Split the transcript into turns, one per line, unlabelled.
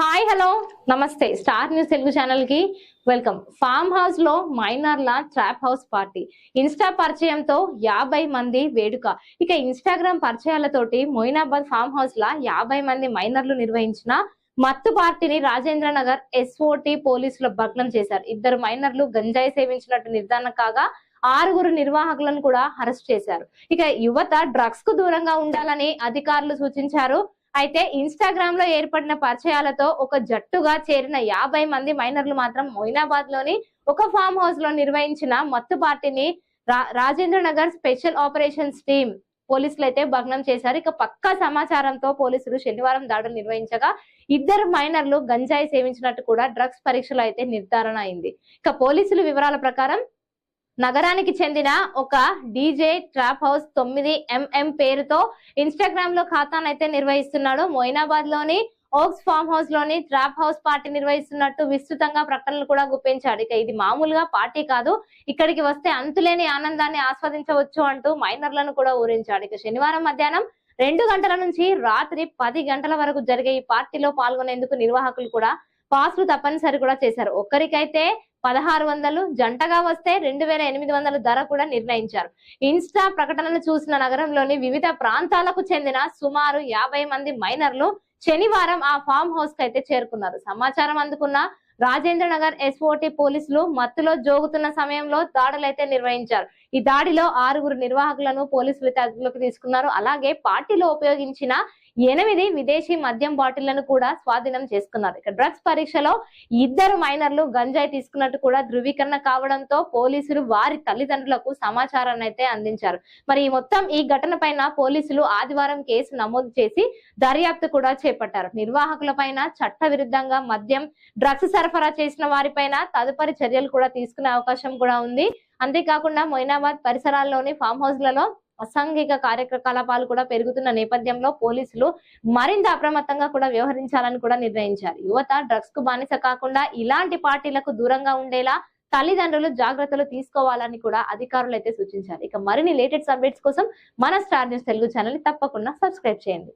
Hi hello. Namaste. Star news Telugu ఛానల్కి welcome. Farm హౌస్లో మైనర్ల ట్రాప్ హౌస్ పార్టీ. ఇన్స్టా పరిచయంతో యాభై మంది వేడుక. ఇక ఇన్స్టాగ్రామ్ పరిచయాలతోటి మొయినాబాద్ ఫామ్ హౌస్ లా యాభై మంది మైనర్లు నిర్వహించిన మత్తు పార్టీని రాజేంద్ర నగర్ ఎస్ఓటి పోలీసులు భగ్నం చేశారు. ఇద్దరు మైనర్లు గంజాయి సేవించినట్టు నిర్ధారణ కాగా ఆరుగురు నిర్వాహకులను కూడా అరెస్ట్ చేశారు. ఇక యువత డ్రగ్స్కు దూరంగా ఉండాలని అధికారులు సూచించారు. అయితే ఇన్స్టాగ్రామ్లో ఏర్పడిన పరిచయాలతో ఒక జట్టుగా చేరిన యాభై మంది మైనర్లు మాత్రం మొయినాబాద్లోని ఒక ఫామ్ హౌస్లో నిర్వహించిన మత్తు పార్టీని రా- Rajendra Nagar special operations team పోలీసులు అయితే భగ్నం చేశారు. ఇక పక్కా సమాచారంతో పోలీసులు శనివారం దాడులు నిర్వహించగా ఇద్దరు మైనర్లు గంజాయి సేవించినట్టు కూడా డ్రగ్స్ పరీక్షలో అయితే నిర్ధారణ అయింది. ఇక పోలీసులు వివరాల ప్రకారం నగరానికి చెందిన ఒక డీజే ట్రాప్ హౌస్ తొమ్మిది ఎంఎం పేరుతో ఇన్స్టాగ్రామ్లో ఖాతాను అయితే నిర్వహిస్తున్నాడు. మొయినాబాద్లోని ఓక్స్ ఫామ్ హౌస్లోని ట్రాప్ హౌస్ పార్టీ నిర్వహిస్తున్నట్టు విస్తృతంగా ప్రకటనలు కూడా గుప్పించాడు. ఇక ఇది మామూలుగా పార్టీ కాదు ఇక్కడికి వస్తే అంతులేని ఆనందాన్ని ఆస్వాదించవచ్చు అంటూ మైనర్లను కూడా ఊరించాడు. ఇక శనివారం మధ్యాహ్నం రెండు గంటల నుంచి రాత్రి పది గంటల వరకు జరిగే ఈ పార్టీలో పాల్గొనేందుకు నిర్వాహకులు కూడా పాస్లు తప్పనిసరి కూడా చేశారు. ఒక్కరికైతే పదహారు వందలు జంటగా వస్తే రెండు వేల ఎనిమిది వందల ధర కూడా నిర్ణయించారు. ఇన్స్టా ప్రకటనలు చూసిన నగరంలోని వివిధ ప్రాంతాలకు చెందిన సుమారు యాభై మంది మైనర్లు శనివారం ఆ ఫామ్ హౌస్కి అయితే చేరుకున్నారు. సమాచారం అందుకున్న రాజేంద్ర నగర్ ఎస్ఓటి పోలీసులు మత్తులో జోగుతున్న సమయంలో దాడులైతే నిర్వహించారు. ఈ దాడిలో ఆరుగురు నిర్వాహకులను పోలీసులు అదుపులోకి తీసుకున్నారు. అలాగే పార్టీలో ఉపయోగించిన ఎనిమిది విదేశీ మద్యం బాటిళ్ళను కూడా స్వాధీనం చేసుకున్నారు. ఇక డ్రగ్స్ పరీక్షలో ఇద్దరు మైనర్లు గంజాయి తీసుకున్నట్టు కూడా ధృవీకరణ కావడంతో పోలీసులు వారి తల్లిదండ్రులకు సమాచారాన్ని అయితే అందించారు. మరి మొత్తం ఈ ఘటన పైన పోలీసులు ఆదివారం కేసు నమోదు చేసి దర్యాప్తు కూడా చేపట్టారు. నిర్వాహకుల పైన చట్ట విరుద్ధంగా మద్యం డ్రగ్స్ సరఫరా చేసిన వారిపైన తదుపరి చర్యలు కూడా తీసుకునే అవకాశం కూడా ఉంది. అంతేకాకుండా మొయినాబాద్ పరిసరాల్లోని ఫామ్ హౌస్లలో అసాంఘిక కార్యకలాపాలు కూడా పెరుగుతున్న నేపథ్యంలో పోలీసులు మరింత అప్రమత్తంగా కూడా వ్యవహరించాలని కూడా నిర్ణయించారు. యువత డ్రగ్స్కు బానిస కాకుండా ఇలాంటి పార్టీలకు దూరంగా ఉండేలా తల్లిదండ్రులు జాగ్రత్తలు తీసుకోవాలని కూడా అధికారులు అయితే సూచించారు. ఇక మరిన్ని లేటెస్ట్ అప్డేట్స్ కోసం మన స్టార్ న్యూస్ తెలుగు ఛానల్ తప్పకుండా సబ్స్క్రైబ్ చేయండి.